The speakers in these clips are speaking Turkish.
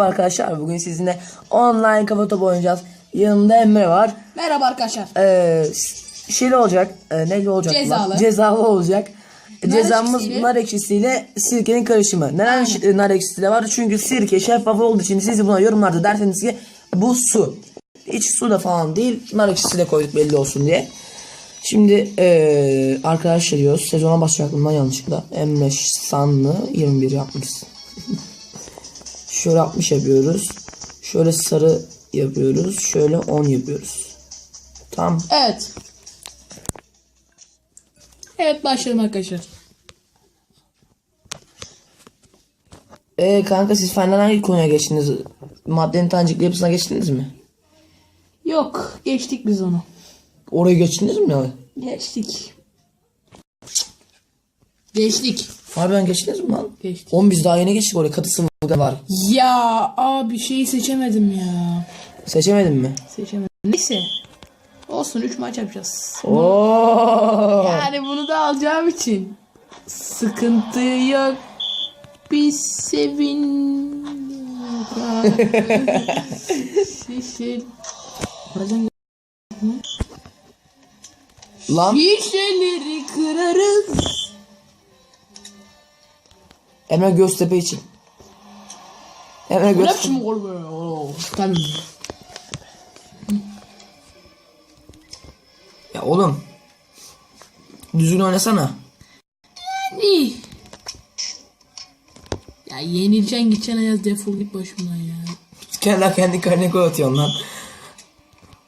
Merhaba arkadaşlar. Bugün sizinle online kafa topu oynayacağız. Yanımda Emre var. Merhaba arkadaşlar. Ee, şeyli olacak. Ee, neyli olacak? bunlar? Cezalı. Cezalı olacak. Cezamız ekşisiyle- nar ekşisiyle sirkenin karışımı. Neden şi- nar ekşisi de var? Çünkü sirke şeffaf olduğu için siz buna yorumlarda derseniz ki bu su. Hiç su da falan değil. Nar ekşisi de koyduk belli olsun diye. Şimdi ee, arkadaşlar diyoruz. Sezona başlayacaktım ben yanlışlıkla. Emre Sanlı 21 yapmışız. Şöyle 60 yapıyoruz. Şöyle sarı yapıyoruz. Şöyle 10 yapıyoruz. Tamam. Evet. Evet başlayalım arkadaşlar. Ee kanka siz fenden hangi konuya geçtiniz? Maddenin tanecikli yapısına geçtiniz mi? Yok geçtik biz onu. Oraya geçtiniz mi ya? Geçtik. Geçtik. Harbiden geçtiniz mi lan? Geçtik. Oğlum biz daha yeni geçtik oraya. Katı sınavı var. Ya abi şeyi seçemedim ya. Seçemedin mi? Seçemedim. Neyse. Olsun 3 maç yapacağız. Oo. Yani bunu da alacağım için. Sıkıntı yok. Biz sevin. Şişel. Bazen Lan Şişeleri kırarız. Emre Göztepe için. Emre Ne Göztepe. biçim gol be? Oo. Ya oğlum. Düzgün oynasana. İyi. Ya yenileceksin gideceksin Ayaz defol git başımdan ya. Kendi kendi karnına gol atıyorsun lan.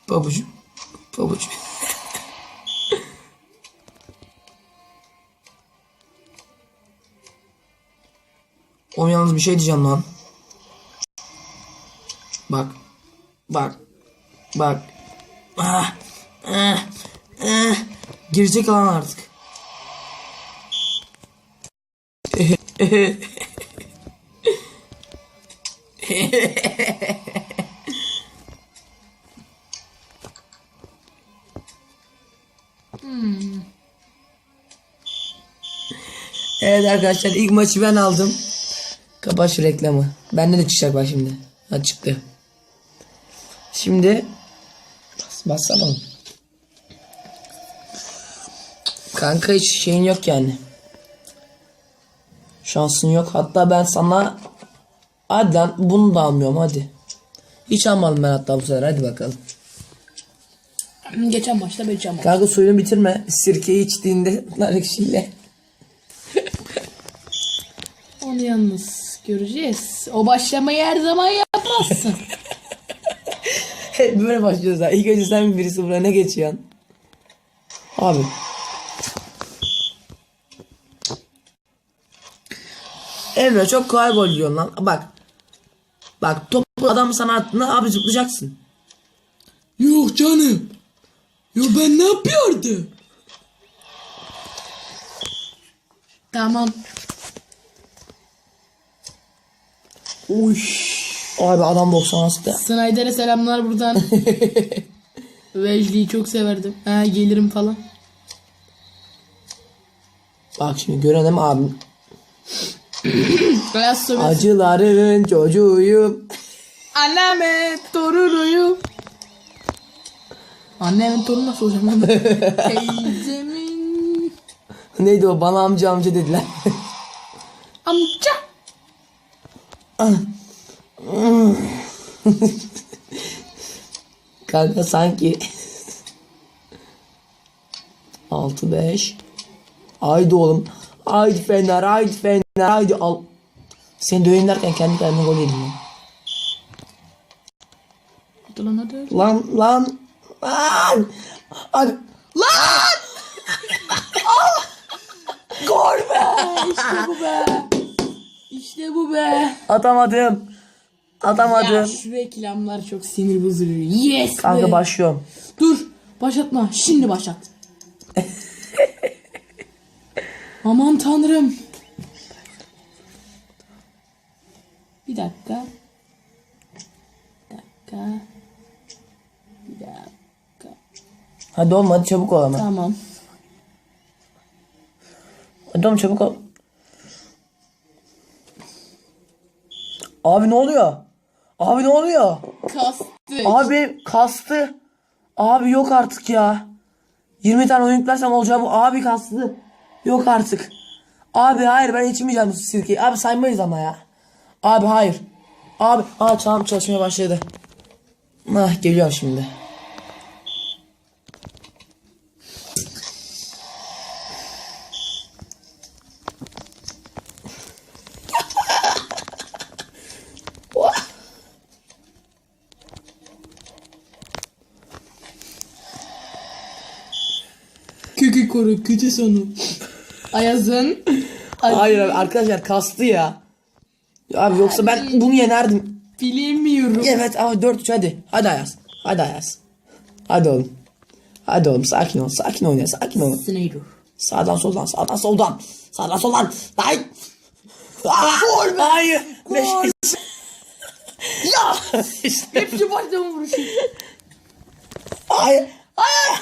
Pabucu. Pabucu. O yalnız bir şey diyeceğim lan. Bak. Bak. Bak. Ah. Ah. Ah. Girecek lan artık. Evet arkadaşlar ilk maçı ben aldım. Kapat şu reklamı. Bende de çıkacak bak şimdi. Ha çıktı. Şimdi bas bassana oğlum. Kanka hiç şeyin yok yani. Şansın yok. Hatta ben sana hadi lan bunu da almıyorum hadi. Hiç almadım ben hatta bu sefer hadi bakalım. Geçen maçta ben maç. Kanka suyunu bitirme. Sirkeyi içtiğinde nar ekşiyle. Onu yalnız göreceğiz. O başlamayı her zaman yapmazsın. Böyle başlıyoruz ha. İlk önce sen birisi buraya ne geçiyorsun? Abi. Emre çok kolay gol yiyorsun lan. Bak. Bak topu adam sana attığında abi zıplayacaksın. Yok canım. Yo ben ne yapıyordum? Tamam. Uş. Abi adam 90 hasta. Snyder'e selamlar buradan. Vecli'yi çok severdim. Ha gelirim falan. Bak şimdi görelim. Beyaz Sovyet. Acıların çocuğuyum. Anneme torunuyum. Annemin torunu nasıl olacağım ben? Teyzemin Neydi o bana amca amca dediler. amca. Kanka sanki 6 5 Haydi oğlum. Haydi Fener, haydi Fener, haydi al. Seni döveyim derken kendi kendime gol yedim. lan. Hadi lan hadi. Lan lan lan. Abi. Lan! Gol be. İşte bu be. İşte bu be. Atamadım. Ya Atamadım. şu reklamlar çok sinir bozuyor. Yes Kanka be. başlıyorum. Dur. Başlatma. Şimdi başlat. Aman tanrım. Bir dakika. Bir dakika. Bir dakika. Hadi oğlum hadi çabuk ol ama. Tamam. Hadi oğlum çabuk ol. Abi ne oluyor? Abi ne oluyor? Kastı. Abi kastı. Abi yok artık ya. 20 tane oyun yüklersem olacağı bu. Abi kastı. Yok artık. Abi hayır ben içmeyeceğim bu sirkeyi. Abi saymayız ama ya. Abi hayır. Abi aa tamam çalışmaya başladı. Ah geliyorum şimdi. Koru kötü sonu. Ayaz'ın. Hayır abi arkadaşlar kastı ya. Abi yoksa ben bunu yenerdim. Bilemiyorum. Evet abi 4-3 hadi. Hadi Ayaz. Hadi Ayaz. Hadi oğlum. Hadi oğlum sakin ol. Sakin ol ya sakin ol. Snyder. Sağdan soldan sağdan soldan. Sağdan soldan. Hayır. Aa, Hayır. Beş. ya. İşte. Hepsi baştan vuruşu. Hayır. Hayır.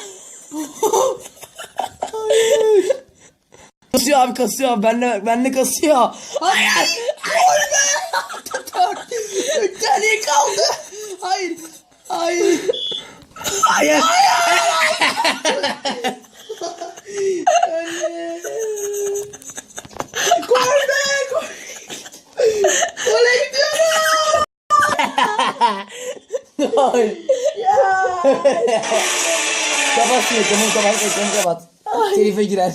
Kasıyor abi kasıyor. Benle, benle kasıyor. Hayır. Bir tane kaldı. Hayır. Hayır. Hayır. Gol be gol. Gole gidiyorum. Hayır. kapat şunu ekranı kapat ekranı kapat. Telife girer.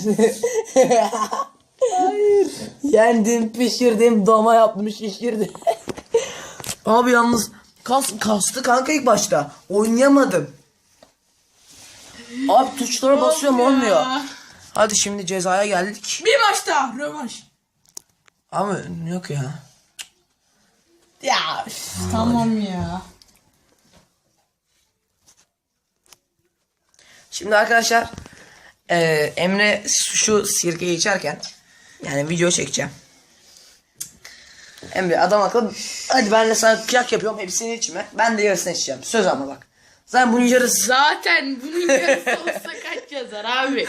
Hayır. Yendim pişirdim doma yaptım şişirdim. Abi yalnız kas, kastı kanka ilk başta. Oynayamadım. Abi tuşlara basıyorum ya. olmuyor. Hadi şimdi cezaya geldik. Bir maç daha. Rövanş. Ama yok ya. Ya üf, tamam ya. Şimdi arkadaşlar eee, Emre şu sirkeyi içerken yani video çekeceğim. Emre adam akıllı hadi ben de sana kıyak yapıyorum hepsini içme. Ben de yarısını içeceğim. Söz ama bak. Zaten bunun yarısı. Zaten bunun yarısı olsa kaç yazar abi?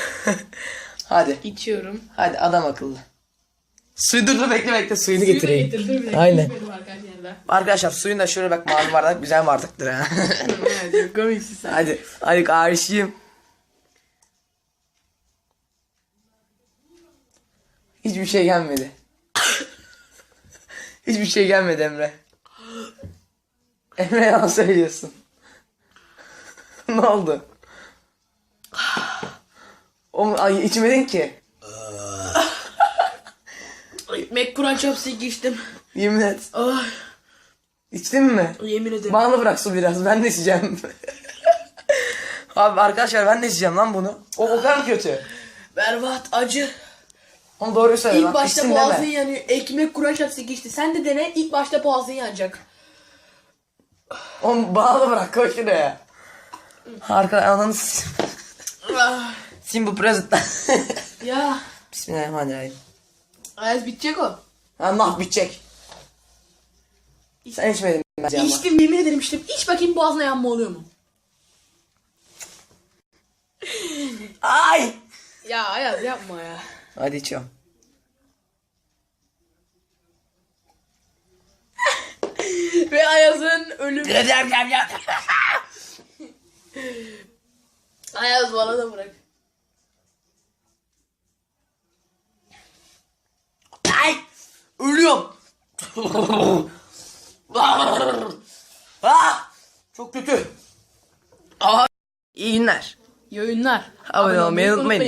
Hadi. İçiyorum. Hadi adam akıllı. Suyu dur dur bekle bekle suyunu Suyunu getireyim. getir, dur Aynen. arkadaşlar da. Arkadaşlar suyun da şöyle bak mavi bardak güzel bardaktır ha. Evet, çok komiksin sen. hadi hadi karşıyım. Hiçbir şey gelmedi. Hiçbir şey gelmedi Emre. Emre yalan söylüyorsun. ne oldu? O ay içmedin ki. Ekmek kuran çöpsek içtim. Yemin et. Ay, İçtin mi? yemin ederim. Bana bırak su biraz. Ben de içeceğim. Abi arkadaşlar ben de içeceğim lan bunu. O o kadar mı kötü? Berbat, acı. Onu doğruyu söyle İlk lan. başta İçsin boğazın deme. yanıyor. Ekmek kuran çöpsek içti. Sen de dene. İlk başta boğazın yanacak. Onu bağlı bırak koy şuraya. Arka ananı s- Ah, Sim bu prezent. ya. Bismillahirrahmanirrahim. Ayaz bitecek o. Allah bitecek. Sen içmedin bence ama. İçtim yemin ederim içtim. İç bakayım boğazına yanma oluyor mu? Ay! Ya Ayaz yapma ya. Hadi içiyorum. Ve Ayaz'ın ölümü. Ayaz bana da bırak. Ay! Ölüyorum. ah! Çok kötü. Aa! İyi günler. İyi oyunlar. Abone olmayı unutmayın.